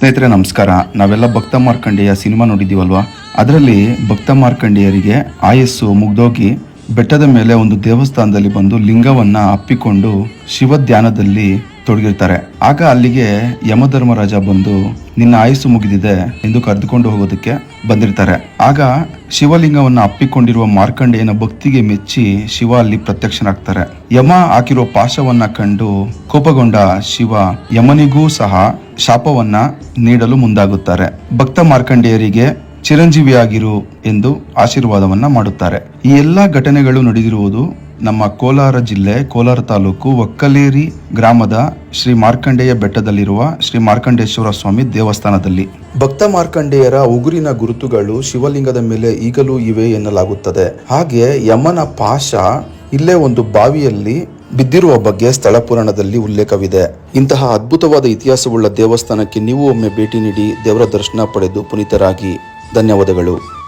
ಸ್ನೇಹಿತರೆ ನಮಸ್ಕಾರ. ನಾವೆಲ್ಲ ಭಕ್ತ ಮಾರ್ಕಂಡೇಯ ಸಿನಿಮಾ ನೋಡಿದ್ದೀವಲ್ವಾ? ಅದರಲ್ಲಿ ಭಕ್ತ ಮಾರ್ಕಂಡೇಯರಿಗೆ ಆಯಸ್ಸು ಮುಗ್ದೋಗಿ ಬೆಟ್ಟದ ಮೇಲೆ ಒಂದು ದೇವಸ್ಥಾನದಲ್ಲಿ ಬಂದು ಲಿಂಗವನ್ನ ಅಪ್ಪಿಕೊಂಡು ಶಿವ ಧ್ಯಾನದಲ್ಲಿ ತೊಡಗಿರ್ತಾರೆ. ಆಗ ಅಲ್ಲಿಗೆ ಯಮಧರ್ಮರಾಜ ಬಂದು ನಿನ್ನ ಆಯಸ್ಸು ಮುಗಿದಿದೆ ಎಂದು ಕರೆದುಕೊಂಡು ಹೋಗೋದಕ್ಕೆ ಬಂದಿರ್ತಾರೆ. ಆಗ ಶಿವಲಿಂಗವನ್ನ ಅಪ್ಪಿಕೊಂಡಿರುವ ಮಾರ್ಕಂಡೇಯನ ಭಕ್ತಿಗೆ ಮೆಚ್ಚಿ ಶಿವ ಅಲ್ಲಿ ಪ್ರತ್ಯಕ್ಷನಾಗ್ತಾರೆ. ಯಮ ಹಾಕಿರುವ ಪಾಶವನ್ನ ಕಂಡು ಕೋಪಗೊಂಡ ಶಿವ ಯಮನಿಗೂ ಸಹ ಶಾಪವನ್ನ ನೀಡಲು ಮುಂದಾಗುತ್ತಾರೆ. ಭಕ್ತ ಮಾರ್ಕಂಡೇಯರಿಗೆ ಚಿರಂಜೀವಿಯಾಗಿರು ಎಂದು ಆಶೀರ್ವಾದವನ್ನ ಮಾಡುತ್ತಾರೆ. ಈ ಎಲ್ಲಾ ಘಟನೆಗಳು ನಡೆದಿರುವುದು ನಮ್ಮ ಕೋಲಾರ ಜಿಲ್ಲೆ, ಕೋಲಾರ ತಾಲೂಕು ಒಕ್ಕಲೇರಿ ಗ್ರಾಮದ ಶ್ರೀ ಮಾರ್ಕಂಡೇಯ ಬೆಟ್ಟದಲ್ಲಿರುವ ಶ್ರೀ ಮಾರ್ಕಂಡೇಶ್ವರ ಸ್ವಾಮಿ ದೇವಸ್ಥಾನದಲ್ಲಿ. ಭಕ್ತ ಮಾರ್ಕಂಡೇಯರ ಉಗುರಿನ ಗುರುತುಗಳು ಶಿವಲಿಂಗದ ಮೇಲೆ ಈಗಲೂ ಇವೆ ಎನ್ನಲಾಗುತ್ತದೆ. ಹಾಗೆ ಯಮನ ಪಾಶ ಇಲ್ಲೇ ಒಂದು ಬಾವಿಯಲ್ಲಿ ಬಿದ್ದಿರುವ ಬಗ್ಗೆ ಸ್ಥಳ ಪುರಾಣದಲ್ಲಿ ಉಲ್ಲೇಖವಿದೆ. ಇಂತಹ ಅದ್ಭುತವಾದ ಇತಿಹಾಸವುಳ್ಳ ದೇವಸ್ಥಾನಕ್ಕೆ ನೀವು ಒಮ್ಮೆ ಭೇಟಿ ನೀಡಿ ದೇವರ ದರ್ಶನ ಪಡೆದು ಪುನೀತರಾಗಿ. ಧನ್ಯವಾದಗಳು.